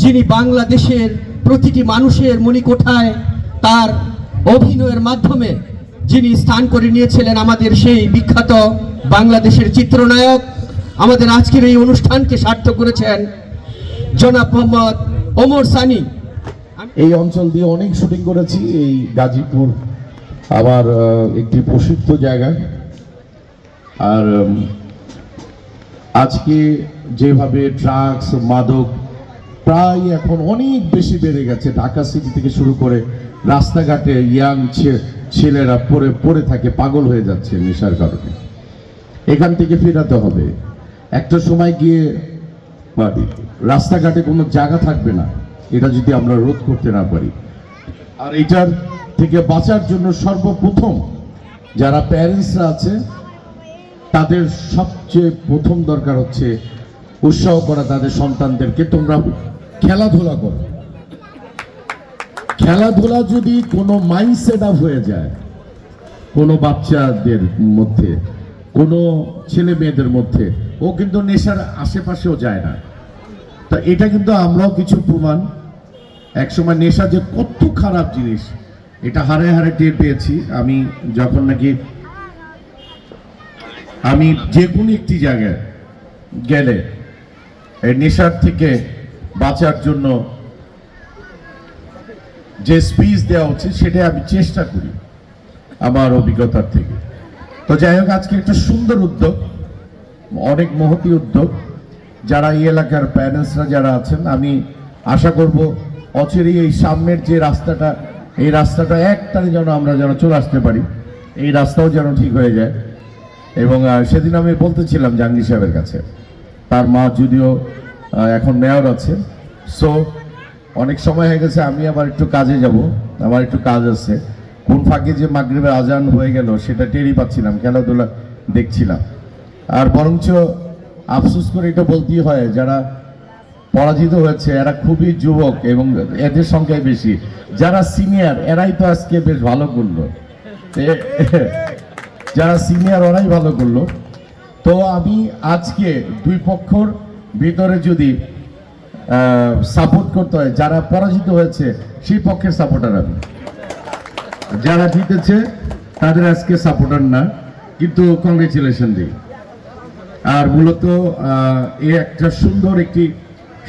যিনি বাংলাদেশের প্রতিটি মানুষের মণিকোঠায় তার অভিনয়ের মাধ্যমে যিনি স্থান করে নিয়েছিলেন আমাদের সেই বিখ্যাত বাংলাদেশের চিত্রনায়ক, আমাদের আজকের এই অনুষ্ঠানকে সার্থক করেছেন জনাব মোহাম্মদ ওমর সানি। এই অঞ্চল দিয়ে অনেক শুটিং করেছি, এই গাজীপুর আমার একটি প্রসিদ্ধ জায়গা। আর আজকে যেভাবে ড্রাগস মাদক প্রায় এখন অনেক বেশি বেড়ে গেছে। ঢাকা সিটি থেকে শুরু করে রাস্তাঘাটে ইয়াং ছেলেরা পড়ে পড়ে থাকে পাগল হয়ে যাচ্ছে নেশার কারণে। এখান থেকে ফেরাতে হবে। একটা সময় গিয়ে রাস্তাঘাটে কোনো জায়গা থাকবে না। এটা যদি আমরা রোধ করতে না পারি। আর এটার থেকে বাঁচার জন্য সর্বপ্রথম যারা প্যারেন্টসরা আছে তাদের সবচেয়ে প্রথম দরকার হচ্ছে উৎসাহ করা তাদের সন্তানদেরকে। তোমরা খেলাধুলা করো। খেলাধুলা যদি কোনো মাইন্ডসেট আপ হয়ে যায়, কোনো বাচ্চাদের মধ্যে, কোনো ছেলে মেয়েদের মধ্যে, ও কিন্তু নেশার আশেপাশেও যায় না। তা এটা কিন্তু আমরাও কিছু প্রমাণ। একসময় নেশা যে কত খারাপ জিনিস, এটা হারে হারে টের পেয়েছি। আমি যখন নাকি, আমি যে কোনো একটি জায়গায় গেলে, এই নেশার থেকে বাঁচার জন্য যে স্পিচ দেওয়া উচিত সেটা আমি চেষ্টা করি আমার অভিজ্ঞতার থেকে। তো যাই হোক, আজকে একটা সুন্দর উদ্যোগ, অনেক মহতি উদ্যোগ। যারা এই এলাকার প্যারেন্টসরা যারা আছেন, আমি আশা করব অচিরেই এই সামনের যে রাস্তাটা, এই রাস্তাটা একটানে যেন আমরা যেন চলে আসতে পারি, এই রাস্তাও যেন ঠিক হয়ে যায়। এবং সেদিন আমি বলতেছিলাম জাহাঙ্গীর সাহেবের কাছে, তার মা যদিও এখন মেয়র আছে। সো অনেক সময় হয়ে গেছে, আমি আবার একটু কাজে যাব। আমার একটু কাজ আছে। কোন ফাঁকে যে মাগরিবের আজান হয়ে গেল, সেটা টেরই পাচ্ছিলাম, খেলাধুলা দেখছিলাম। আর বরঞ্চ আফসোস করে এটা বলতেই হয়, যারা পরাজিত হয়েছে, এরা খুবই যুবক এবং এদের সংখ্যায় বেশি। যারা সিনিয়র এরাই তো আজকে বেশ ভালো করল। যারা সিনিয়র ওরাই ভালো করল। তো আমি আজকে দুই পক্ষর ভিতরে যদি সাপোর্ট করতে হয়, যারা পরাজিত হয়েছে, সেই পক্ষের সাপোর্টার আমি। যারা জিতেছে, তাদের আজকে সাপোর্টার না, কিন্তু কংগ্রেচুলেশন দিই। আর মূলত এ একটা সুন্দর একটি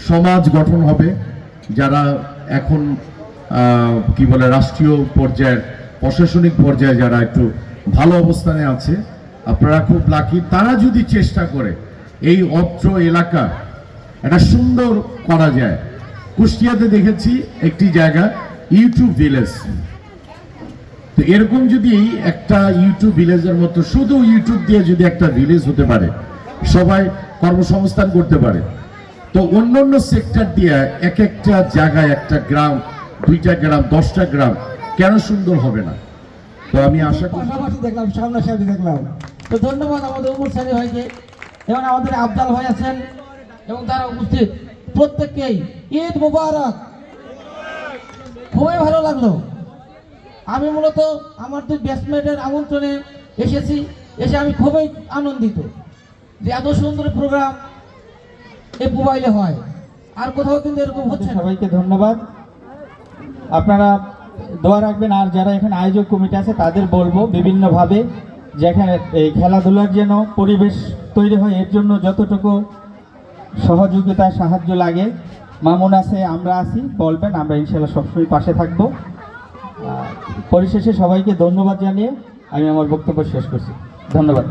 সমাজ গঠন হবে, যারা এখন কি বলে, রাষ্ট্রীয় পর্যায়ের, প্রশাসনিক পর্যায়ে যারা একটু ভালো অবস্থানে আছে, আপনারা খুব লাকি তারা যদি চেষ্টা করে এই অত্র এলাকা একটা সুন্দর করা যায়। কুষ্টিয়াতে দেখেছি একটি জায়গা, ইউটিউব ভিলেজ। তো এরকম যদি একটা ইউটিউব ভিলেজের মতো, শুধু ইউটিউব দিয়ে যদি একটা ভিলেজ হতে পারে, সবাই কর্মসংস্থান করতে পারে। তো অন্য অন্য সেক্টর দিয়ে এক একটা জায়গায় একটা গ্রাম, দুইটা গ্রাম, দশটা গ্রাম, কেন সুন্দর হবে না? তো আমি আশা করি দেখলাম, সামনাসামনি দেখলাম। তো ধন্যবাদ আমাদের উমর সানি ভাইকে। এবং আমাদের আফজাল ভাই আছেন এবং তারা উপস্থিত। প্রত্যেককেই ঈদ মুবারক। খুবই ভালো লাগল। আমি মূলত আমার দুই ব্যাটসম্যানের আমন্ত্রণে এসেছি, এসে আমি খুবই আনন্দিত যে এত সুন্দর প্রোগ্রাম এই মোবাইলে হয়। আর কোথাও কিন্তু এরকম হচ্ছে সবাইকে ধন্যবাদ। আপনারা দোয়া রাখবেন, আর যারা এখানে আয়োজক কমিটি আছে, তাদের বলব বিভিন্নভাবে যেখানে এই খেলাধুলার যেন পরিবেশ তৈরি হয়, এর জন্য যতটুকু সহযোগিতা, সাহায্য লাগে। মামুন আছে, আমরা আছি বলবেন আমরা ইনশাল্লাহ সবসময় পাশে থাকব। পরিশেষে সবাইকে ধন্যবাদ জানিয়ে আমি আমার বক্তব্য শেষ করছি। ধন্যবাদ।